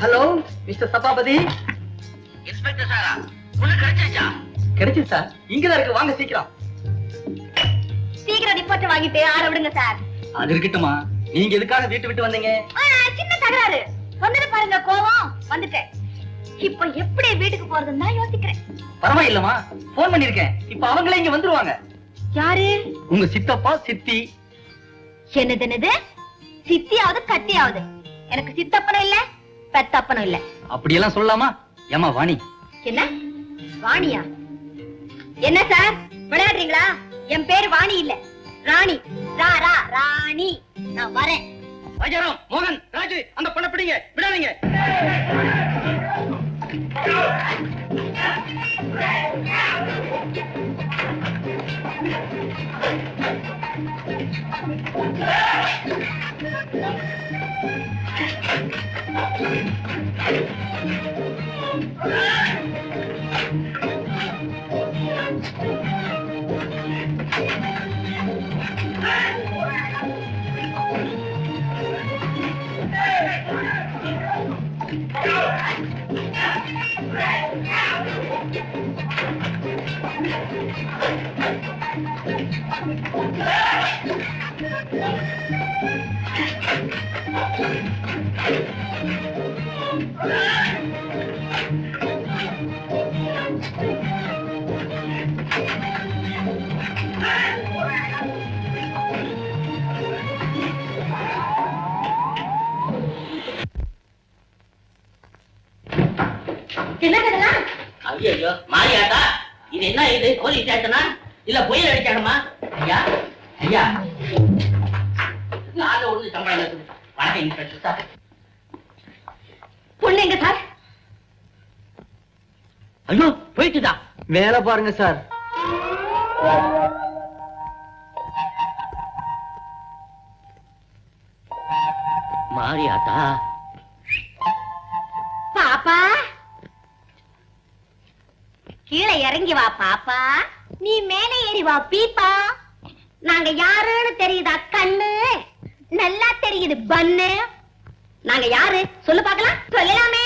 Hello mister Sabapathy. Inspector சாரா பொண்ணு கிடைச்சிருச்சா? கிடைச்சிது சார். இங்கதான் இருக்கு வாங்க சீக்கிரம். சீக்கிரம் ரிப்போர்ட் வாங்கிட்டு ஆட விடுங்க சார். அது இருக்கட்டுமா நீங்க எதுக்காக வீட்டு விட்டு வந்தீங்க? ஆ, சின்ன தகராறு. வந்துட்டு பாருங்க கோவம். வந்துட்டேன். இப்போ எப்படி வீட்டுக்கு போறதுன்னு தான் யோசிக்கிறேன். பரவாயில்லமா போன் பண்ணிருக்கேன் இப்ப அவங்களே இங்க வந்துருவாங்க. யாரு? உங்க சித்தப்பா சித்தி. என்னது என்னது? சித்தியாவது கத்தியாவது? எனக்கு சித்தப்பனும் இல்ல. பெத்தப்பனும் இல்ல. அப்படியெல்லாம் சொல்லலாமா? ஏமா வாணி. என்ன? வாணியா? என்ன சார்? விளையாடுறீங்களா? என் பேரு வாணி இல்ல. ராணி. ரா ரா ராணி. நான் வரேன். ராஜாராம் மோகன் ராஜு அந்த பொண்ணை பிடிங்க. விடாதீங்க. என்ன Yeah! ஐயோ மாரியாட்டா இது என்ன இது? போலீஸ் ஸ்டேஷனா? இல்ல புயல் அடிச்சாடுமா ஐயா ஐயா. பொண்ணு எங்க சார்? ஐயோ! போயிட்டுதா. வேலை பாருங்க சார். மாரியாத்தா. பாப்பா! கீழே இறங்கி வா பாப்பா. நீ மேலே ஏறி வா பீப்பா. நாங்க யாருன்னு தெரியுதா கண்ணு? நல்லா தெரியுது பன்னு நாங்க யாரு? சொல்லு பார்க்கலாம். சொல்லலாமே.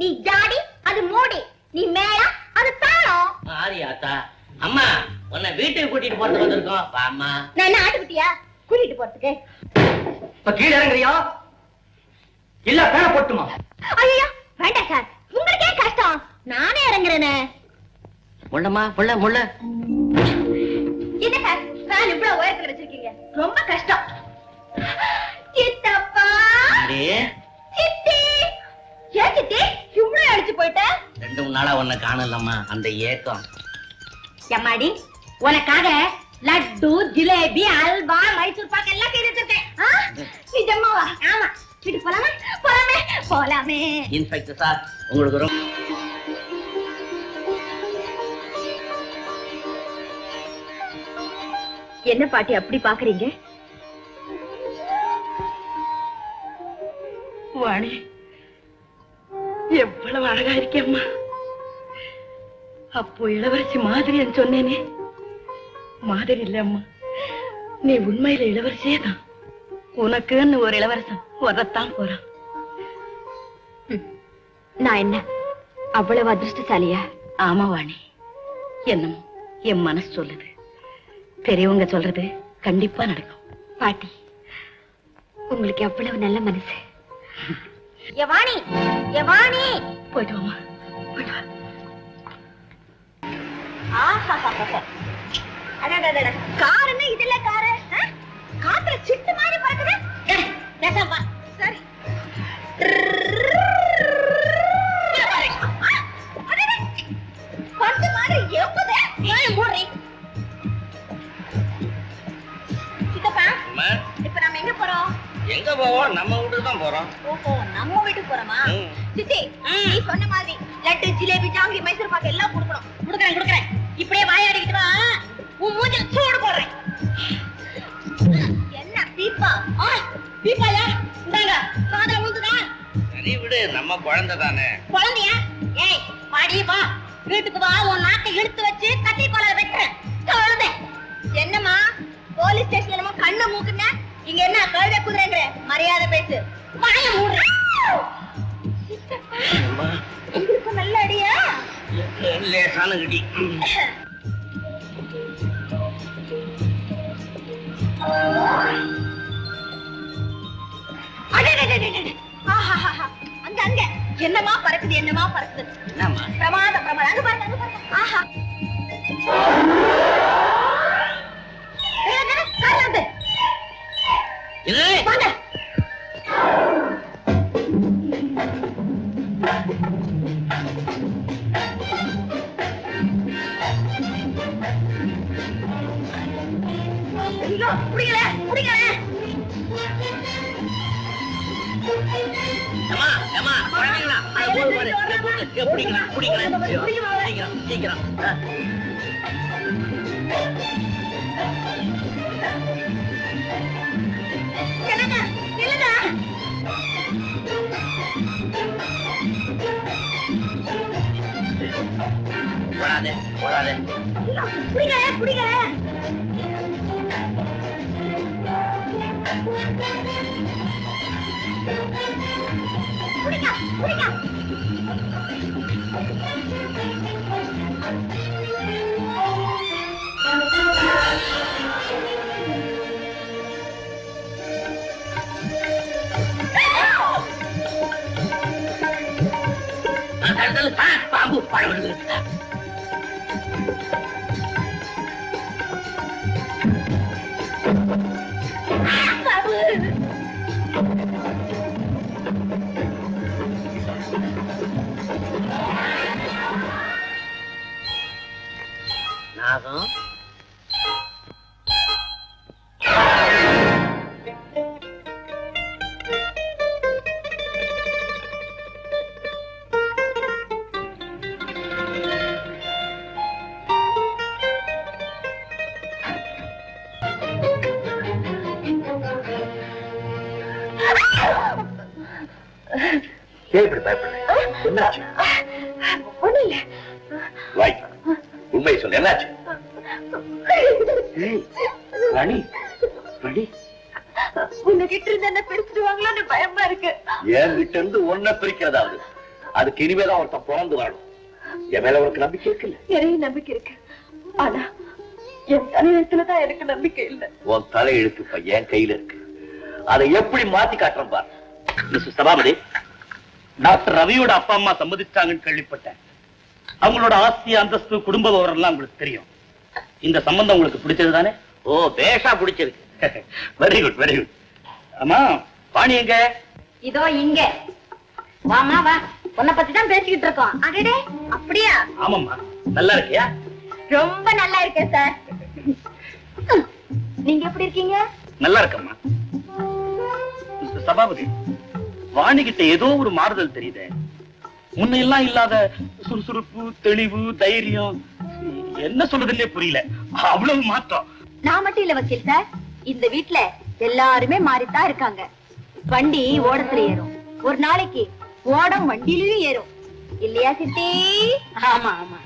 நீ ஜாடி அது மூடி. நீ மேளம் அது தாளம். மாரியாத்தா அம்மா உன்னை வீட்டுக்கு கூட்டிட்டு போறது வந்திருக்கோம். வாம்மா. நான் என்ன ஆட்டுக்குட்டியா? கூட்டிட்டு போறதுக்கு. இப்ப கீழே இறங்குறியா? இல்ல பேன போட்டுமா? ஐயோ வேண்டாம் சார். உங்களுக்கே கஷ்டம். நானே இறங்குறேனே. முள்ளம்மா முள்ள முள்ள. என்ன சார்? ஃபேன் இவ்வளவு உயரத்துல வச்சிருக்கீங்க. ரொம்ப கஷ்டம். சித்தி ஏன் சித்தி? இவ்வளவு அடிச்சு போயிட்ட? ரெண்டு மூணு நாளா உன்னை காணலம்மா அந்த ஏக்கம். எம்மாடி உனக்காக லட்டு ஜிலேபி அல்வா மைசூர் பாக்கு எல்லாம் செய்து வச்சிருக்கேன். ஆ? நிஜமாவா ஆமா. வீட்டுக்கு போலாமா? போலாமே. போலாமே. இன்ஸ்பெக்டர் சார் உங்களுக்கு ரொம்ப என்ன பாட்டி அப்படி பாக்குறீங்க? வாணி. எவ்வளவு அழகா இருக்கேம்மா அப்போ இளவரசி மாதிரின்னு சொன்னேனே. மாதிரி இல்ல அம்மா. நீ உண்மையில இளவரசியே தான். உனக்குன்னு ஒரு இளவரசன் வரத்தான் போறான். நான் என்ன? அவ்வளவு அதிர்ஷ்டசாலியா? ஆமா வாணி. என்னமோ என் மனசு சொல்லுது. பெரியவங்க சொல்றது கண்டிப்பா நடக்கும். பாட்டி உங்களுக்கு எவ்வளவு நல்ல மனசு? எவாணி எவாணி போயிட்டு வாமா போயிட்டு வா. காருன்னு இதுல காரு? காத்துல சிட்டு மாதிரி வா. சரி. எங்க போவோம் நம்ம வீட்டுக்கு தான் போறோம். ஓஹோ நம்ம வீட்டுக்கு போறோமா. சித்தி நீ சொன்ன மாதிரி லட்டு ஜிலேபி ஜாங்கிரி மைசூர் பாக்கு எல்லாம் கொடுக்கணும். கொடுக்குறேன் கொடுக்குறேன். இப்படியே வாயாடிக்கிட்டு வா. உன் மூஞ்சில சூடு போடுறேன். என்ன பீப்பா? ஆ, பீப்பாயா? இந்தாங்க சாதா ஊத்துதா சரி விடு நம்ம குழந்தை தானே. குழந்தையா? ஏய் பாடி வா. வீட்டுக்கு வா உன் நாட்டை இழுத்து வச்சு கத்தி கொலை வெட்டுறேன். குழந்தை என்னம்மா? போலீஸ் ஸ்டேஷன்ல நம்ம கண்ணை மூக்குன? இங்க என்ன கழுத குதிரைங்கிற மரியாதை பேசு. வாய உங்களுக்கு நல்ல அடியா? லேசான. ஆஹாஹாஹா. அங்க அங்க. என்னமா பறக்குது என்னமா பறக்குது? என்னம்மா? பிரமாத பிரமாதம். அங்க பாருங்க அங்க பாருங்க. ஆஹா ஏய், அங்க, அங்க, கார்ல வந்து. புடிங்கல, புடிங்கல. ஏம்மா, ஏம்மா, குழந்தைங்களா, பிடிக்கலாம், பிடிக்கலாம். சீக்கிரம், சீக்கிரம். போடாதே, போடாதே. ஐயோ, புடிங்கல, புடிங்கல. புடிங்க, புடிங்க. ஆ, தள்ளு, தள்ளு. ஆ, பாம்பு பழம் ஆகும். நாகம் ஏன் இப்படி பயப்படுற என்னாச்சு? இருந்து ஒன்ன பிரிக்கிறதாவது. அதுக்கு இனிமேதான் ஒருத்தன் பிறந்து வரணும். என் மேல உனக்கு நம்பிக்கை இருக்குல்ல? நிறைய நம்பிக்கை இருக்கு. ஆனா என் தலையெழுத்துலதான் எனக்கு நம்பிக்கை இல்ல. உன் தலை எழுத்து என் கையில இருக்கு. அதை எப்படி மாத்தி காட்டுறேன் பார். மிஸ்டர் சபாபதி டாக்டர் ரவியோட அப்பா அம்மா சம்மதிச்சாங்கன்னு கேள்விப்பட்டேன். அவங்களோட ஆஸ்தி அந்தஸ்து குடும்ப விவரம் எல்லாம் உங்களுக்கு தெரியும். இந்த சம்பந்தம் உங்களுக்கு பிடிச்சது தானே ஓ பேஷா பிடிச்சிருக்கு. வெரி குட் வெரி குட் அம்மா வாணி எங்க? இதோ இங்க. வாமா வா. உன்னை பத்தி தான் பேசிக்கிட்டு இருக்கோம். அடடே அப்படியா? ஆமாம்மா. நல்லா இருக்கியா? ரொம்ப நல்லா இருக்கேன் சார். நீங்க எப்படி இருக்கீங்க? நல்லா இருக்கம்மா. சபாபதி வாணி கிட்ட ஏதோ ஒரு மாறுதல் தெரியுதே. முன்னையெல்லாம் இல்லாத சுறுசுறுப்பு தெளிவு தைரியம். என்ன சொல்றதுன்னே புரியல. அவ்வளவு மாற்றம். நான் மட்டும் இல்ல வக்கீல் சார். இந்த வீட்ல எல்லாருமே மாறித்தான் இருக்காங்க. வண்டி ஓடத்துல ஏறும். ஒரு நாளைக்கு ஓடம் வண்டியிலயும் ஏறும். இல்லையா சித்தி? ஆமா ஆமா.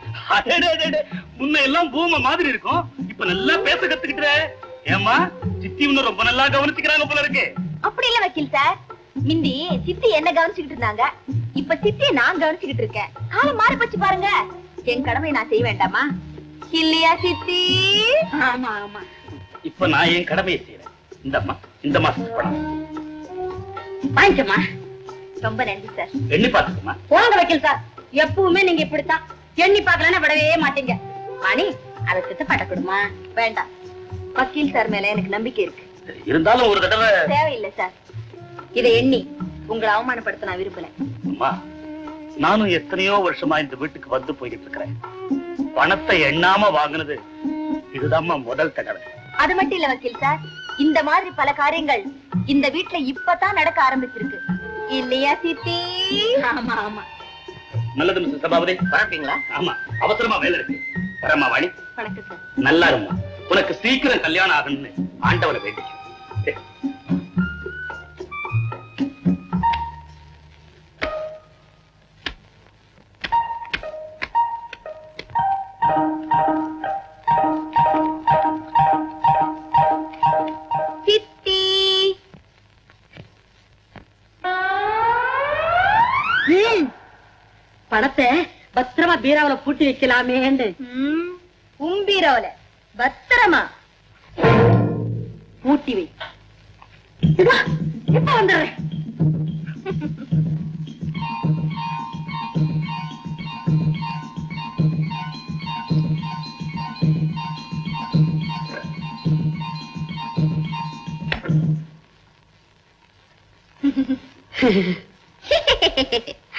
முன்ன எல்லாம் பூம மாதிரி இருக்கும். இப்ப நல்லா பேச கத்துக்கிட்ட. ஏமா சித்தி இன்னும் ரொம்ப நல்லா கவனிச்சுக்கிறாங்க போல இருக்கு. அப்படி இல்ல வக்கீல் சார். மிந்தி சித்தி என்ன கவனிச்சுக்கிட்டு இருந்தாங்க? இப்ப சித்தியை நான் கவனிச்சுக்கிட்டு இருக்கேன். காலம் மாறி போச்சு பாருங்க. என் கடமை நான் செய்ய வேண்டாமா? இல்லையா சித்தி? ஆமா ஆமா. இப்ப நான் என் கடமையை செய்யறேன் இந்தம்மா இந்த மாசத்துக்கு பணம் வாங்கிக்கம்மா. ரொம்ப நன்றி சார் எண்ணி பாத்துக்கம்மா போங்க வக்கீல் சார் எப்பவுமே நீங்க இப்படித்தான். எண்ணி பார்க்கலன்னா விடவே மாட்டீங்க. அதை கொடுமா. வேண்டாம். வக்கீல் சார் மேல எனக்கு நம்பிக்கை இருக்கு. இருந்தாலும் ஒரு தடவை தேவையில்லை சார் இதை எண்ணி உங்களை அவமானப்படுத்த நான் விரும்பல அம்மா நானும் எத்தனையோ வருஷமா இந்த வீட்டுக்கு வந்து போயிட்டு இருக்கிறேன் பணத்தை எண்ணாம வாங்குனது இதுதாம்மா முதல் தடவை. அது மட்டும் இல்ல வக்கீல் சார் இந்த மாதிரி பல காரியங்கள் இந்த வீட்ல இப்பதான் நடக்க ஆரம்பிச்சிருக்கு. இல்லையா சித்தி? ஆமா ஆமா. நல்லது மிஸ்டர் சபாபதி. பரப்பீங்களா ஆமா அவசரமா வேலை இருக்கு. வரமா வாணி வணக்கம் சார். நல்லா இருமா உனக்கு சீக்கிரம் கல்யாணம் ஆகணும்னு ஆண்டவனை வேண்டிக்க பணத்தை பத்திரமா பீராவுல பூட்டி வைக்கலாமேன்னு. ம், உம்பீரோல பத்திரமா பூட்டி வை. இப்ப வந்துடுறேன்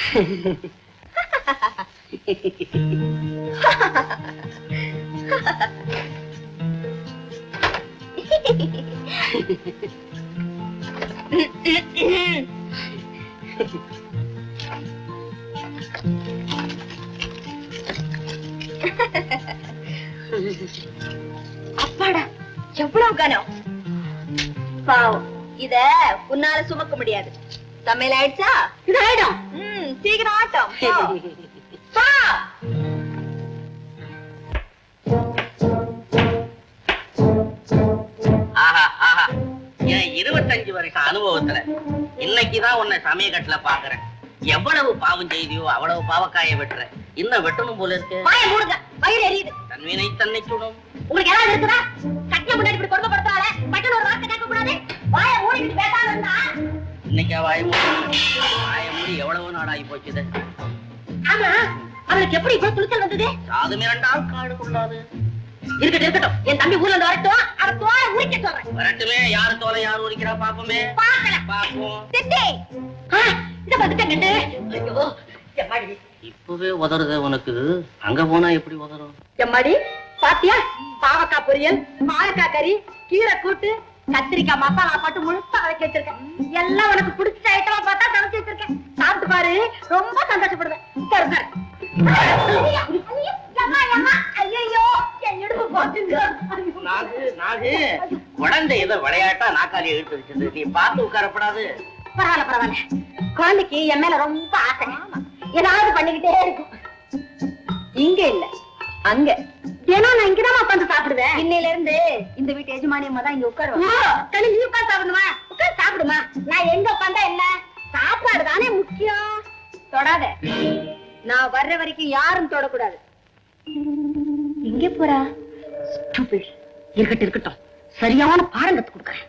அப்பாடா எவ்வளவு கனம்? பாவம் இத உன்னால சுமக்க முடியாது. சமையல் ஆயிடுச்சா? இது ஆயிடும் ம் சீக்கிரம் ஆட்டம். இருபத்தஞ்சு வருஷம் அனுபவத்துல இன்னைக்குதான் உன்னை சமயக்கட்டுல பாக்குறேன். எவ்வளவு பாவம் செய்தியோ அவ்வளவு பாவக்காய வெட்டுற. இன்னும் வெட்டணும் போல இருக்கு. வாயை மூடுங்க. வயிறு எரியுது. தன்வினை தன்னை சுடும் உங்களுக்கு ஏதாவது இருக்குதா? கட்டில முன்னாடி இப்படி கொடுமைப்படுத்தாத பட்டன் ஒரு வார்த்தை கேட்க கூடாது வாயை மூடிக்கிட்டு பேசாம இருந்தா? இன்னைக்கு வாய மூடி. வாய மூடி எவ்வளவு நாளாகி போச்சுது. ஆமா. அவளுக்கு எப்படி இவ்வளவு துணிச்சல் வந்தது? சாது மிரண்டால் காடு கொள்ளாது. இருக்கட்டும் இருக்கட்டும். என் தம்பி ஊர்ல இருந்து வரட்டும். அவ தோலை உரிக்க சொல்றேன். வரட்டுமே யாரு தோலை யாரு உரிக்கிறா பாப்போமே பாக்கலாம் பாப்போம் சித்தி! இத வந்துட்டேன் கண்டு ஐயோ எம்மாடி இப்பவே உதறுது உனக்கு. அங்க போனா எப்படி உதறும்? எம்மாடி பாத்தியா? பாவக்காய் பொரியல் வாழைக்காய் கறி கீரை கூட்டு கத்திரிக்காய் மசாலா போட்டு முழுசா வதக்கி வச்சிருக்கேன். எல்லாம் உனக்கு பிடிச்ச ஐட்டமா பார்த்தா சமைச்சு வச்சிருக்கேன். சாப்பிட்டு பாரு ரொம்ப சந்தோஷப்படுவேன். உட்காரு. குழந்தை ஏதோ விளையாட்டா நாக்காளி எடுத்து வச்சது நீ பார்த்து உட்காரப்படாது. பரவாயில்ல பரவாயில்ல. குழந்தைக்கு என் மேல ரொம்ப ஆசை. ஏதாவது பண்ணிக்கிட்டே இருக்கும். இங்க இல்ல அங்க. தினம் நான் இங்கதான் உட்காந்து சாப்பிடுவேன். இன்னையில இருந்து இந்த வீட்டு எஜமானி அம்மா தான் இங்க உட்காருவாங்க. நீ உட்காந்து சாப்பிடுமா உட்காந்து சாப்பிடுமா? நான் எங்க உட்காந்தா என்ன? சாப்பாடு தானே முக்கியம். தொடாத. நான் வர்ற வரைக்கும் யாரும் தொடக்கூடாது. எங்க போறா. இருக்கட்டும் இருக்கட்டும். சரியான பாடம் கத்து கொடுக்குறேன்.